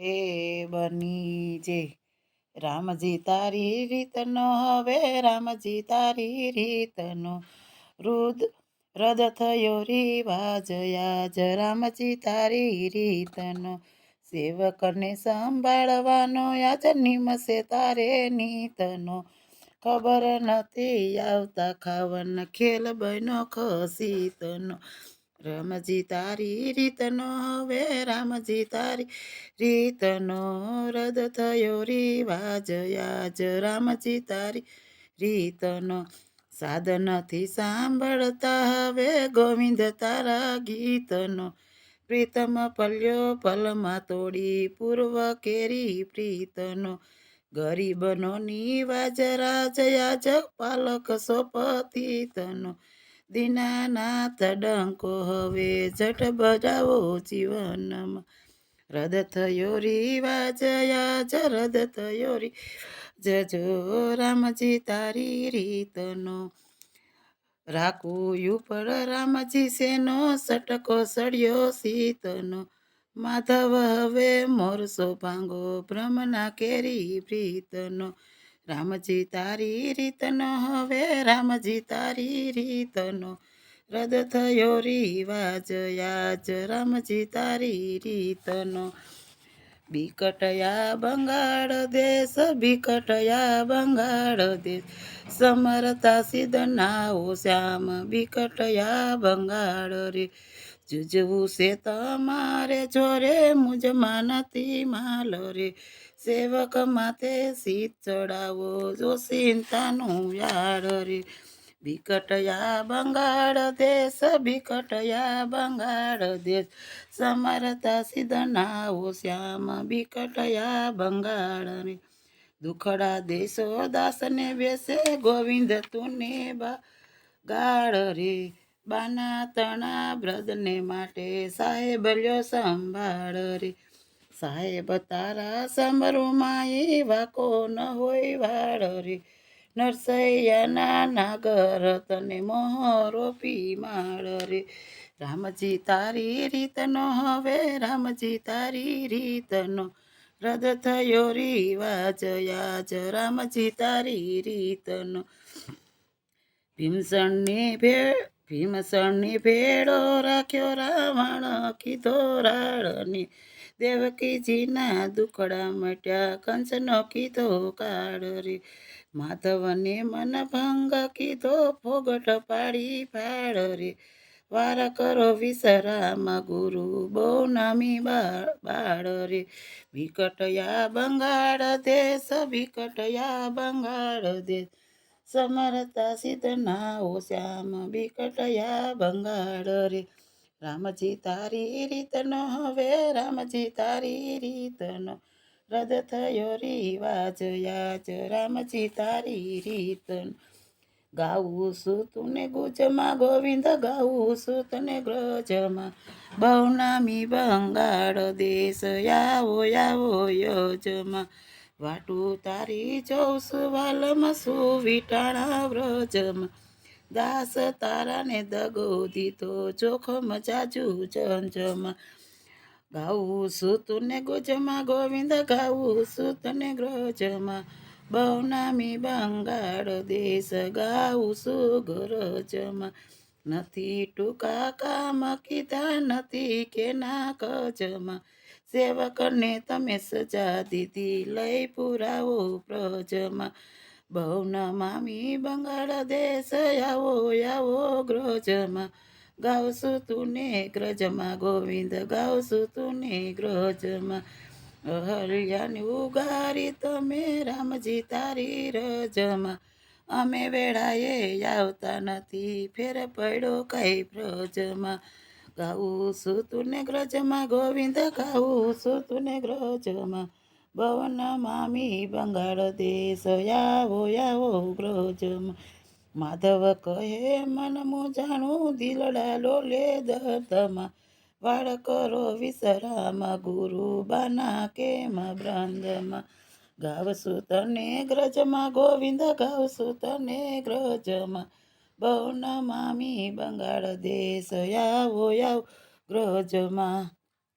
હે બની જે. રામજી તારી રીતનો, હવે રામજી તારી રીતનો. રુદ રદ થયો રિવાજ આજ રામજી તારી રીતનો. સેવકને સંભાળવાનો આજ નિમશે તારે નીતનો. ખબર નથી આવતા ખાવાના ખેલ બનો ખસીતનો. રામજી તારી રીતનો હવે રામજી તારી રીતનો રદ થયો રિવાજ યાજ રામજી તારી રીતનો સાધનથી સાંભળતા હવે ગોવિંદ તારા ગીતનો પ્રીતમ પલ્યો પલમાં તોડી પૂર્વ કેરી પ્રીતનો ગરીબનો નિવાજ રાજ યાજ પાલક સોપતિતનો દીનાનાથ ડંકો હવે જટ બજાવો જીવનમાં. રદ થયો રિવાજ યાજ રદ થયો રી. જજો રામજી તારી રીતનો. રાખું ઉપર રામજી સેનો સટકો સડ્યો સીતનો માધવ હવે મોરસો ભાંગો, બ્રહ્મના કેરી પ્રીતનો. રામજી તારી રીતનો હવે, રામજી તારી રીતનો રદ થયો રિવાજ યાજ, રામજી તારી રીતનો. બિકટયા બંગાળ દેશ બિકટયા બંગાળ દેશ, સમરતા સિદ્ધનાઓ શ્યામ બિકટયા બંગાળ રે. જુજવું છે તમારે, જોરે મુજમાં નથી માલ રે. સેવક માથે શીત ચડાવો, જો ચિંતાનું યાળ રે. બિકટયા બંગાળ દેશ બિકટયા બંગાળ દેશ. સમરતા સિદ્ધનાઓ શ્યામ બિકટયા બંગાળ રે. દુખડા દેશો દાસને બેસે ગોવિંદ તુને બા ગાળ રે. બાના તણા બ્રદને માટે સાહેબ લ્યો સંભાળ રે. સાહેબ તારા સમરૂમાં એ વાકો ન હોય વાળ રે. નરસૈયાના નાગર તને મોહરોપી માળ રે. રામજી તારી રીતનો હવે, રામજી તારી રીતનો. રદ થયો રિવાજ યાજ, રામજી તારી રીતનો. ભીમસણની ભેળ ભીમસણની ભેળો રાખ્યો રાવણ કીધો રાળની. દેવકીજીના દુખડા મટ્યા, કંસનો કીધો કાળ રે માધવને મન ભંગ કીધો, ફોગટ પાડી ફાળ રે વાર કરો વિસરામ ગુરુ બહુ નામી બાળ રે વિકટયા બંગાળ દેશ વિકટયા બંગાળ દેશ. સમરતા સિદ્ધના ઓ શ્યામ બિકટયા બંગાળ રે રામજી તારી રીતનો હવે રામજી તારી રીતનો રદ થયો રિવાજ યાજ રામજી તારી રીતનો ગાવું છું તુને ગુજમાં ગોવિંદ ગાવું છું તને ગ્રજમાં બહુનામી બંગાળ દેશ આવો આવો યોજમાં વાટું તારી જોઉં વાલમાં સુવિટાણા વિટાણા વ્રજમાં. દાસ તારાને દગો દીધો, જોખમ જાજુ જંજમાં ગાવું સુતને ગોજમાં, ગોવિંદ ગાવું સુતને ગ્રજમાં. બહુનામી બંગાળ દેશ ગાવું સુગરજમાં. ગરજમાં નથી ટૂંકા કામ કીધા, નથી કે ના કજમાં. સેવકને તમે સજા દીધી. લઈ પુરાવો પ્રજમાં બહુન મામી બંગાળ દેશ આવો આવો ગ્રજમાં ગાવશું તુને ગ્રજમાં, ગોવિંદ, ગાવશું તુને ગ્રજમાં. અહલ્યાને ઉગારી તમે રામજી તારી રજમાં. અમે વેળાએ આવતા નથી, ફેર પડ્યો કઈ પ્રજમાં ગાવું છું તુને ગ્રજમાં ગોવિંદ ગાવું છું તુને ગ્રજમાં. ભવન મામી બંગાળ દેશ, આવો આવો ગ્રજમાં. માધવ કહે, મન જાણું દિલડા લોલે દર્દમાં. વાળ કરો વિસરામ ગુરુ બાના કેમ બ્રંદમાં. ગાવશું તને ગ્રજમાં ગોવિંદ ગાવશું તને ગ્રજમાં. બહુ મામી બંગાળ દેશ આવો આવો ગ્રજમાં